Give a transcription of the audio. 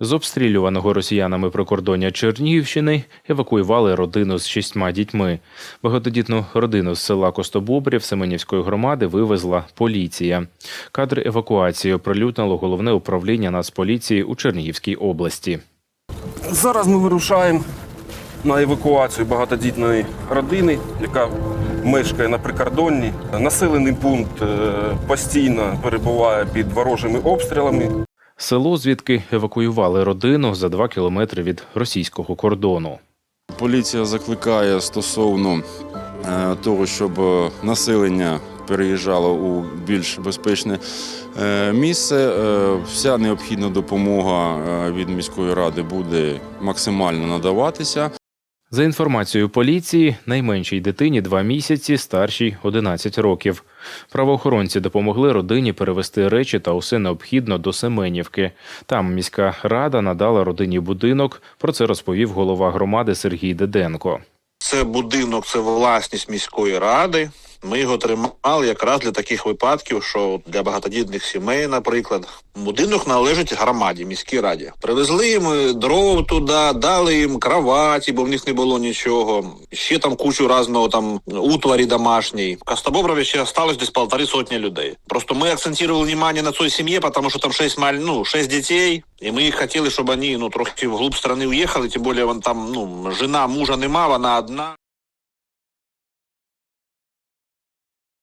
З обстрілюваного росіянами прикордоння Чернігівщини евакуювали родину з шістьма дітьми. Багатодітну родину з села Костобобрів Семенівської громади вивезла поліція. Кадри евакуації оприлюднило головне управління Нацполіції у Чернігівській області. Зараз ми вирушаємо на евакуацію багатодітної родини, яка мешкає на прикордонні. Населений пункт е, постійно перебуває під ворожими обстрілами. Село, звідки евакуювали родину за два кілометри від російського кордону. Поліція закликає стосовно е, того, щоб е, населення переїжджало у більш безпечне е, місце. Вся необхідна допомога від міської ради буде максимально надаватися. За інформацією поліції, найменшій дитині 2 місяці, старшій 11 років. Правоохоронці допомогли родині перевести речі та усе необхідно до Семенівки. Там міська рада надала родині будинок. Про це розповів голова громади Сергій Деденко. Це будинок, це власність міської ради. Ми його тримали якраз для таких випадків, що для багатодітних сімей, наприклад, будинок належить громаді, міській раді. Привезли їм дров туди, дали їм кроваті, бо в них не було нічого. Ще там кучу разного там утварі домашньої. В Костобоброві ще осталось десь полтори сотні людей. Просто ми акцентували внимание на цій сім'ї, тому що там шість маль, ну, шість дітей, і ми хотіли, щоб вони ну трохи вглуб страни уїхали. Тим більше там ну жена мужа нема, вона одна.